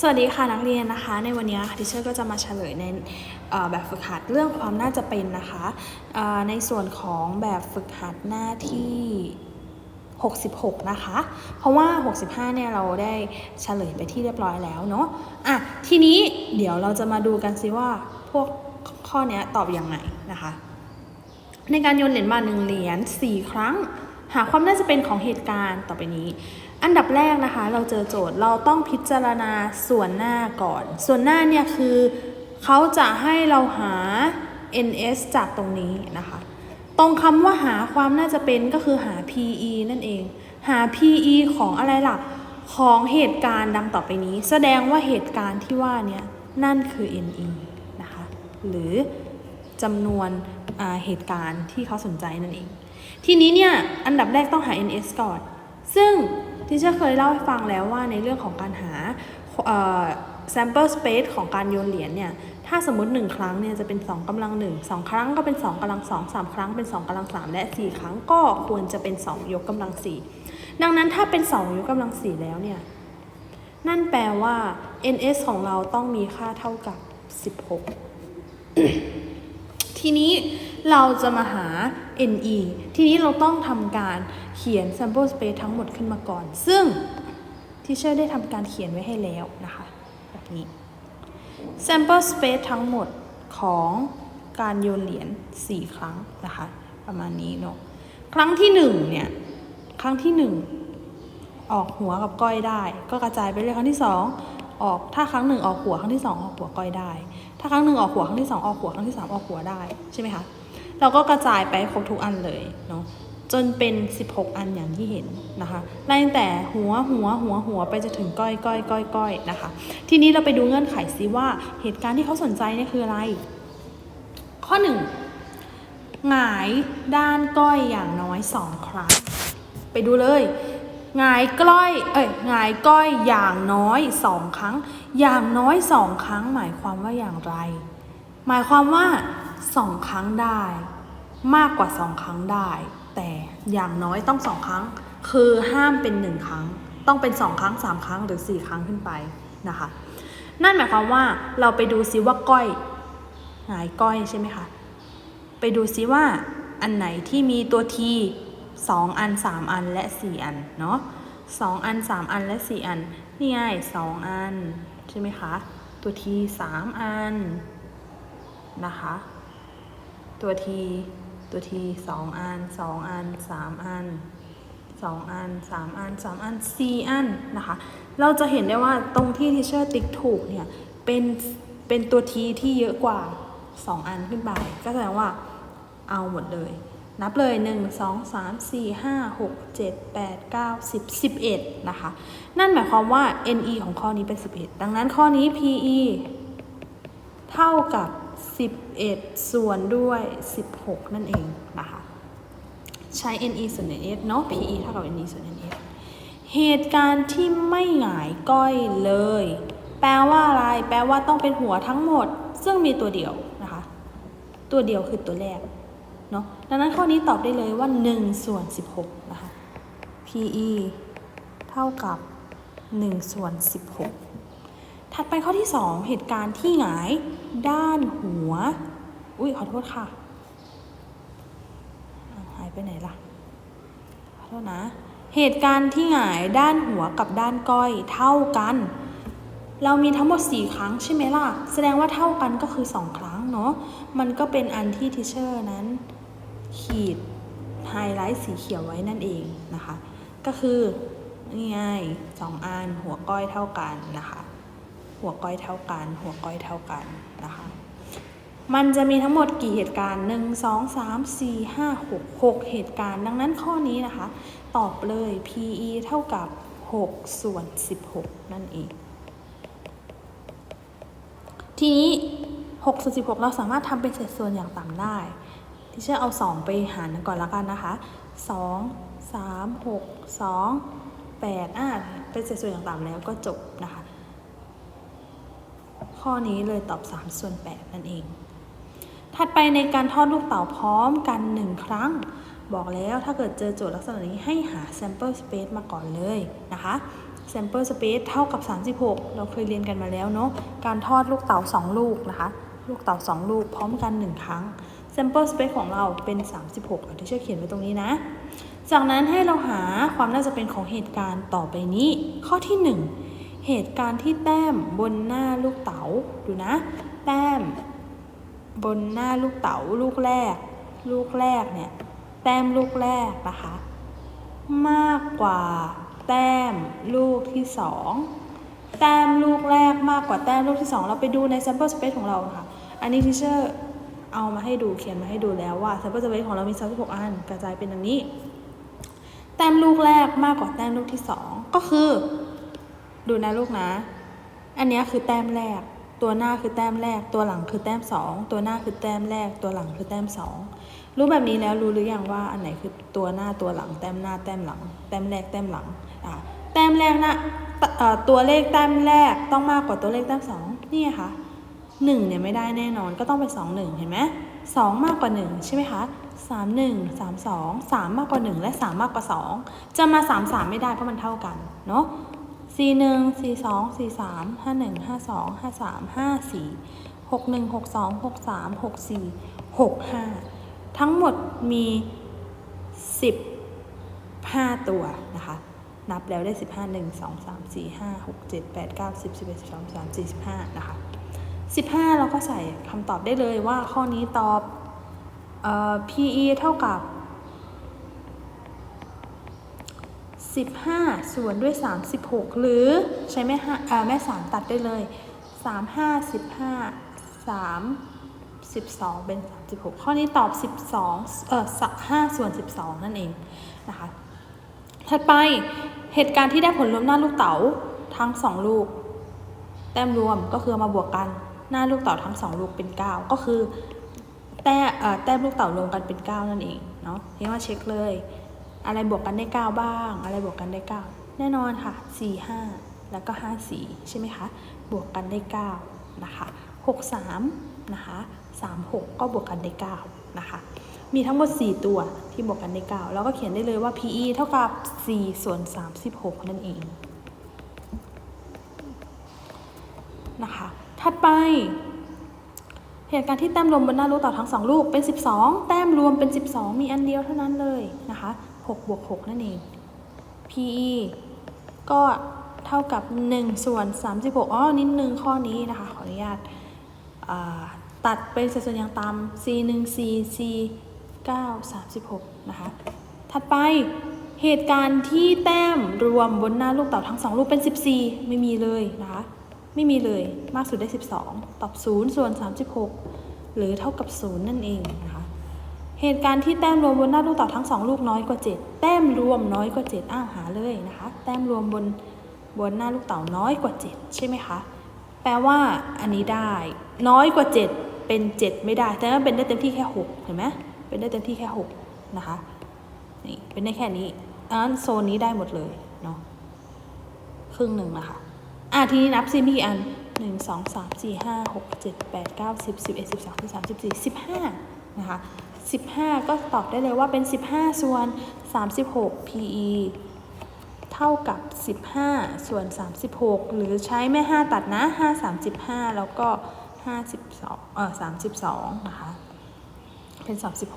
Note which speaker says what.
Speaker 1: สวัสดีค่ะนักเรียนนะคะ ในวันนี้ทิเชอร์ก็จะมาเฉลยในแบบฝึกหัดเรื่องความน่าจะเป็นนะคะในส่วนของแบบฝึกหัดหน้าที่ 66 นะคะ เพราะว่า 65 เนี่ยเราได้เฉลยไปที่เรียบร้อยแล้วเนาะอะทีนี้เดี๋ยวเราจะมาดูกันสิว่าพวกข้อนี้ตอบอยังไงนะคะ ในการโยนเหรียญบาทหนึ่งเหรียญ4 ครั้ง หาความน่าจะเป็นของเหตุการณ์ต่อไปนี้ อันดับแรกนะคะ เราเจอโจทย์เราต้องพิจารณาส่วนหน้าก่อน ส่วนหน้าเนี่ยคือเขาจะให้เราหา ns จากตรงนี้นะคะ ตรงคำว่าหาความน่าจะเป็นก็คือหา PE นั่นเอง หา PE ของอะไรล่ะ ของเหตุการณ์ดังต่อไปนี้ แสดงว่าเหตุการณ์ที่ว่าเนี่ยนั่นคือ NE นะคะ หรือจำนวนเหตุการณ์ที่เขาสนใจนั่นเอง ทีนี้เนี่ยอันดับแรกต้องหา NS ก่อน ซึ่ง ที่เชอร์เคยเล่าให้ฟังแล้วว่าในเรื่องของการหาเอ่อ sample space ของการโยนเหรียญเนี่ย ถ้าสมมติ 1 ครั้งเนี่ยจะเป็น 2กำลัง 1 2 ครั้งก็เป็น 2กำลัง 2 3 ครั้งเป็น 2กำลัง 3 และ 4 ครั้งก็ควรจะเป็น 2 ยกกำลัง 4 ดังนั้นถ้าเป็น 2 ยกกำลัง 4 แล้วเนี่ย นั่นแปลว่า ns ของเราต้องมีค่าเท่ากับ 16 ทีนี้เราจะมาหา NE ทีนี้เราต้องทำการเขียน sample space ทั้งหมดขึ้นมาก่อน ซึ่งที่เชอร์ได้ทำการเขียนไว้ให้แล้วนะคะ แบบนี้ sample space ทั้งหมดของการโยนเหรียญ4 ครั้งนะคะ ประมาณนี้เนาะ ครั้งที่ 1 เนี่ย ครั้งที่ 1 ออกหัวกับก้อยได้ ก็กระจายไปเลยครั้งที่ 2 ออก ถ้าครั้งหนึ่งออกหัว ครั้งที่ 2 ออกหัวก้อยได้ ถ้าครั้งหนึ่งออกหัวครั้งที่ 2 ออกหัวครั้งที่ 3 ออกหัวได้ใช่ไหมคะเราก็กระจายไปครบทุกอันเลยเนาะจนเป็น 16 อันอย่างที่เห็นนะคะไล่ตั้งแต่หัวหัวหัวหัวไปจนถึงก้อยก้อยก้อยก้อยนะคะ ทีนี้เราไปดูเงื่อนไขซิว่าเหตุการณ์ที่เขาสนใจเนี่ยคืออะไร ข้อ 1 หงายด้านก้อยอย่างน้อย 2 ครั้ง ไปดูเลย งายกล้อยเอ้ยหงายก้อยอย่างน้อย2ครั้ง อย่างน้อย2ครั้ง หมายความว่าอย่างไร หมายความว่า2ครั้งได้ มากกว่า2ครั้งได้ แต่อย่างน้อยต้อง2ครั้ง คือห้ามเป็น1ครั้ง ต้องเป็น2ครั้ง3ครั้งหรือ4ครั้งขึ้นไปนะคะ นั่นหมายความว่าเราไปดูซิว่าก้อยหงายก้อยใช่ไหมคะไปดูซิว่าอันไหนที่มีตัวที สองอันสามอันและสี่อันเนาะสองอันสามอันและสี่อัน นี่ไงสองอัน ใช่ไหมคะ ตัวทีสามอัน นะคะ ตัวที ตัวทีสองอันสองอันสามอันสองอันสามอันสามอันสี่อันนะคะ เราจะเห็นได้ว่าตรงที่ทิเชอร์ติ๊กถูกเนี่ย เป็น เป็นตัวทีที่เยอะกว่า 2 อันขึ้นไป ก็แสดงว่าเอาหมดเลย นับเลย 1 2 3 4 5 6 7 8 9 10 11 นะคะ นั่นหมายความว่า NE ของข้อนี้เป็น 11 ดังนั้นข้อนี้ PE เท่ากับ 11 ส่วนด้วย 16 นั่นเองนะคะ ใช้ NE ส่วน NS เนาะ PE เท่ากับ NE ส่วน NS เหตุการณ์ที่ไม่หงายก้อยเลย แปลว่าอะไร แปลว่าต้องเป็นหัวทั้งหมด ซึ่งมีตัวเดียวนะคะ ตัวเดียวคือตัวแรก เนาะดังนั้นข้อนี้ตอบได้เลยว่า1ส่วน16 นะคะ PE เท่ากับ1ส่วน16 ถัดไปข้อที่ 2 เหตุการณ์ที่หงายด้านหัว อุ้ยขอโทษค่ะ หายไปไหนล่ะ ขอโทษนะ เหตุการณ์ที่หงายด้านหัวกับด้านก้อยเท่ากัน เรามีทั้งหมด 4 ครั้งใช่ไหมล่ะ แสดงว่าเท่ากันก็คือ 2 ครั้งเนาะ มันก็เป็นอันที่ทิเชอร์นั้น ขีดไฮไลท์สีเขียวไว้นั่นเองนะคะ ก็คือนี่ไงสองอันหัวก้อยเท่ากันนะคะ หัวก้อยเท่ากัน หัวก้อยเท่ากันนะคะ มันจะมีทั้งหมดกี่เหตุการณ์ 1 2 3 4 5 6 6 เหตุการณ์ ดังนั้นข้อนี้นะคะ ตอบเลย PE เท่ากับ 6 ส่วน 16 นั่นเอง ทีนี้6ส่วน16 เราสามารถทำเป็นเศษส่วนอย่างต่ำได้ ที่เชื่อเอา 2 ไปหารก่อนแล้วกันนะคะ2 3 6 2 8อะเป็นเศษส่วนอย่างต่ำแล้วก็จบนะคะ ข้อนี้เลยตอบ 3 ส่วน 8 นั่นเอง ถัดไปในการทอดลูกเต๋าพร้อมกัน 1 ครั้ง บอกแล้วถ้าเกิดเจอโจทย์ลักษณะนี้ให้หา sample space มาก่อนเลยนะคะ sample space เท่ากับ 36 เราเคยเรียนกันมาแล้วเนาะการทอดลูกเต๋า2 ลูกนะคะ ลูกเต๋า2 ลูกพร้อมกัน 1 ครั้ง sample space ของเราเป็น 36เอาที่ช่วยเขียนไว้ตรงนี้นะ จากนั้นให้เราหาความน่าจะเป็นของเหตุการณ์ต่อไปนี้ ข้อที่ 1 เหตุการณ์ที่แต้มบนหน้าลูกเต๋าดูนะ แต้ม บนหน้าลูกเต๋าลูกแรก ลูกแรกเนี่ยแต้มลูกแรกนะคะ มากกว่าแต้มลูกที่สองแต้มลูกแรกมากกว่าแต้มลูกที่สองเราไปดูใน sample space ของเราค่ะ อันนี้ทิเชอร์ เอามาให้ดูเขียนมาให้ดูแล้วว่า sample space ของเรามี36อันกระจายเป็นอย่างนี้ แต้มลูกแรกมากกว่าแต้มลูกที่สองก็คือ ดูนะลูกนะ อันนี้คือแต้มแรก ตัวหน้าคือแต้มแรก ตัวหลังคือแต้มสองตัวหน้าคือแต้มแรก ตัวหลังคือแต้มสองรู้แบบนี้แล้วรู้หรือยังว่าอันไหนคือตัวหน้าตัวหลัง แต้มหน้าแต้มหลัง แต้มแรกแต้มหลังอะแต้มแรกนะตัวเลขแต้มแรกต้องมากกว่าตัวเลขแต้มสองนี่ไงคะ หนึ่งเนี่ยไม่ได้แน่นอนก็ต้องเป็นสองหนึ่งเห็นไหมสองมากกว่าหนึ่งใช่ไหมคะสามหนึ่งสามสองสามมากกว่าหนึ่งและสามมากกว่าสองจะมาสามสามไม่ได้เพราะมันเท่ากันเนาะสี่หนึ่งสี่สองสี่สามห้าหนึ่งห้าสองห้าสามห้าสี่หกหนึ่งหกสองหกสามหกสี่หกห้าทั้งหมดมีสิบห้าตัวนะคะนับแล้วได้สิบห้าหนึ่งสองสามสี่ห้าหกเจ็ดแปดเก้าสิบสิบเอ็ดสิบสองสิบสามสี่สิบห้านะคะ สิบห้าเราก็ใส่คำตอบได้เลยว่าข้อนี้ตอบเอ่อ PE เท่ากับ 15 ส่วนด้วย 36 หรือใช้แม่ห้าเอ่อแม่สามตัดได้เลย 3 5 15 3 12 เป็น 36 ข้อนี้ตอบ 12 เอ่อ5ส่วน 12 นั่นเองนะคะ ถัดไปเหตุการณ์ที่ได้ผลรวมหน้าลูกเต๋าทั้ง 2 ลูก แต้มรวมก็คือมาบวกกัน หน้าลูกเต๋าทั้ง2ลูกเป็น 9 ก็คือ แต้เออแต้มลูกเต๋ารวมกันเป็น 9 นั่นเองเนาะนี่มาเช็คเลย อะไรบวกกันได้ 9 บ้าง อะไรบวกกันได้ 9 แน่นอนค่ะ 4 5 แล้วก็ 5 4 ใช่ไหมคะ บวกกันได้ 9 นะคะ6 3 นะคะ3 6 ก็บวกกันได้ 9 นะคะ มีทั้งหมด 4 ตัวที่บวกกันได้ 9 แล้วก็เขียนได้เลยว่า PE เท่ากับ 4 ส่วน 36 นั่นเองนะคะ ถัดไป เหตุการณ์ที่แต้มรวมบนหน้าลูกต่าทั้ง2ลูกเป็น 12 แต้มรวมเป็น 12 มีอันเดียวเท่านั้นเลยนะคะ6บวก6นั่นเอง PE ก็เท่ากับ 1 ส่วน 36อ๋อนิดนึงข้อนี้นะคะ ขออนุญาตตัดเป็นสัดส่วนอย่างต่ำ C 1 C C 9 36 นะคะ ถัดไปเหตุการณ์ที่แต้มรวมบนหน้าลูกเต่าทั้ง 2 ลูกเป็น 14 ไม่มีเลยนะคะ ไม่มีเลยมากสุดได้ 12 ตอบ 0 ส่วน 36 หรือเท่ากับ 0 นั่นเองนะคะเหตุการณ์ที่แต้มรวมบนหน้าลูกเต่าทั้ง 2 ลูกน้อยกว่า 7 แต้มรวมน้อยกว่า 7 อ้าวหาเลยนะคะ แต้มรวมบนบนหน้าลูกเต่าน้อยกว่า 7 ใช่ไหมคะ แปลว่าอันนี้ได้ น้อยกว่า 7 เป็น 7 ไม่ได้ แต่ว่าเป็นได้เต็มที่แค่ 6 เห็นไหมเป็นได้เต็มที่แค่ 6 นะคะ นี่เป็นได้แค่นี้อันโซนนี้ได้หมดเลยเนาะครึ่งหนึ่งนะคะ อะทีนี้นับซิมีกี่อันหนึ่งสองสามสี่ห้าหกเจ็ดแปดเก้าสิบสิบเอ็ดสิบสองสิบสามสิบสี่สิบห้านะคะสิบห้าก็ตอบได้เลยว่าเป็นสิบห้าส่วนสามสิบหก PE เท่ากับสิบห้าส่วนสามสิบหกหรือใช้แม่ห้าตัดนะห้าสามสิบห้าแล้วก็ห้าสิบสองเออสามสิบสองนะคะ เป็นสามสิบ